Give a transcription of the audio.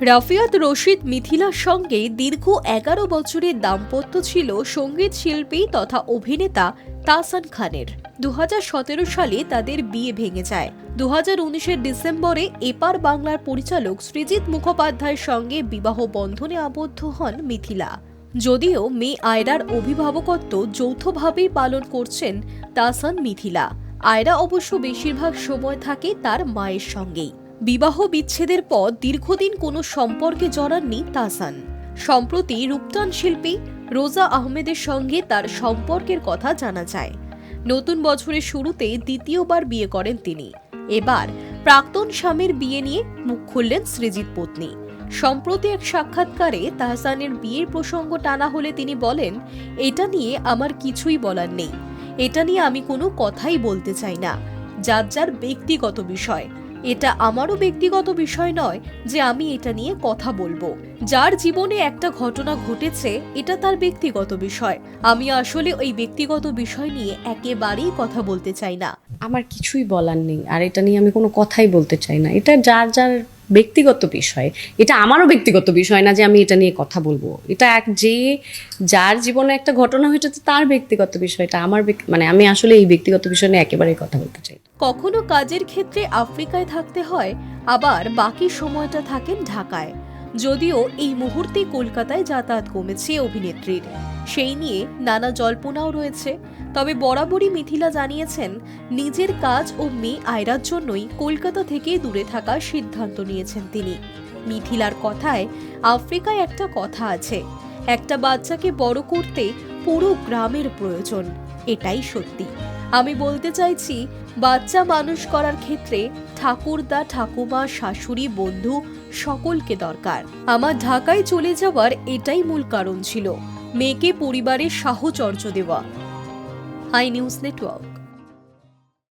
রাফিয়াত রশিদ মিথিলার সঙ্গে দীর্ঘ এগারো বছরের দাম্পত্য ছিল সংগীত শিল্পী তথা অভিনেতা তাসান খানের। দুহাজার সতেরো সালে তাদের বিয়ে ভেঙে যায়। দু উনিশের ডিসেম্বরে এপার বাংলার পরিচালক সৃজিত মুখোপাধ্যায়ের সঙ্গে বিবাহ বন্ধনে আবদ্ধ হন মিথিলা। যদিও মেয়ে আয়রার অভিভাবকত্ব যৌথভাবেই পালন করছেন তাসান মিথিলা। আয়রা অবশ্য বেশিরভাগ সময় থাকে তার মায়ের সঙ্গেই। বিবাহ বিচ্ছেদের পর দীর্ঘদিন কোনো সম্পর্কে জড়াননি তাসান সম্প্রতি রূপটান শিল্পী রোজা আহমেদের সঙ্গে তার সম্পর্কের কথা জানা যায়। নতুন বছরের শুরুতে দ্বিতীয়বার বিয়ে করেন তিনি। এবার প্রাক্তন স্বামীর বিয়ে নিয়ে মুখ খুললেন সৃজিত পত্নী। সম্প্রতি এক সাক্ষাৎকারে তাহসানের বিয়ের প্রসঙ্গ টানা হলে তিনি বলেন, এটা নিয়ে আমার কিছুই বলার নেই। এটা নিয়ে আমি কোনো কথাই বলতে চাই না। যার যার ব্যক্তিগত বিষয়। এটা আমারও ব্যক্তিগত বিষয় নয় যে আমি এটা নিয়ে কথা বলব। যার জীবনে একটা ঘটনা ঘটেছে, এটা তার ব্যক্তিগত বিষয়। আমি আসলে ওই ব্যক্তিগত বিষয় নিয়ে একেবারেই কথা বলতে চাই না। আমার কিছুই বলার নেই, আর এটা নিয়ে আমি কোনো কথাই বলতে চাই না। এটা যার যার ব্যক্তিগত বিষয়। এটা আমারও ব্যক্তিগত বিষয় না যে আমি এটা নিয়ে কথা বলব। এটা এক যে যার জীবনে একটা ঘটনা হয়েছে তার ব্যক্তিগত বিষয়টা। আমার মানে আমি আসলে এই ব্যক্তিগত বিষয় নিয়ে একেবারেই কথা বলতে চাই। কখনো কাজের ক্ষেত্রে আফ্রিকায় থাকতে হয়, আবার বাকি সময়টা থাকেন ঢাকায়। যদিও এই মুহূর্তে কলকাতায় যাতায়াত কমেছে অভিনেত্রীর। সেই নিয়ে নানা জল্পনাও রয়েছে। তবে বরাবরই মিথিলা জানিয়েছেন, নিজের কাজ ও মেয়ে আয়রার জন্যই কলকাতা থেকে দূরে থাকার সিদ্ধান্ত নিয়েছেন তিনি। মিথিলার কথায় আফ্রিকায় একটা কথা আছে, একটা বাচ্চাকে বড় করতে পুরো গ্রামের প্রয়োজন, এটাই সত্যি। আমি বলতে চাইছি, বাচ্চা মানুষ করার ক্ষেত্রে ঠাকুরদা, ঠাকুমা, শাশুড়ি, বন্ধু সকলকে দরকার। আমার ঢাকায় চলে যাওয়ার এটাই মূল কারণ ছিল। মেয়েকে পরিবারের সাহচর্য দেওয়া। I news network.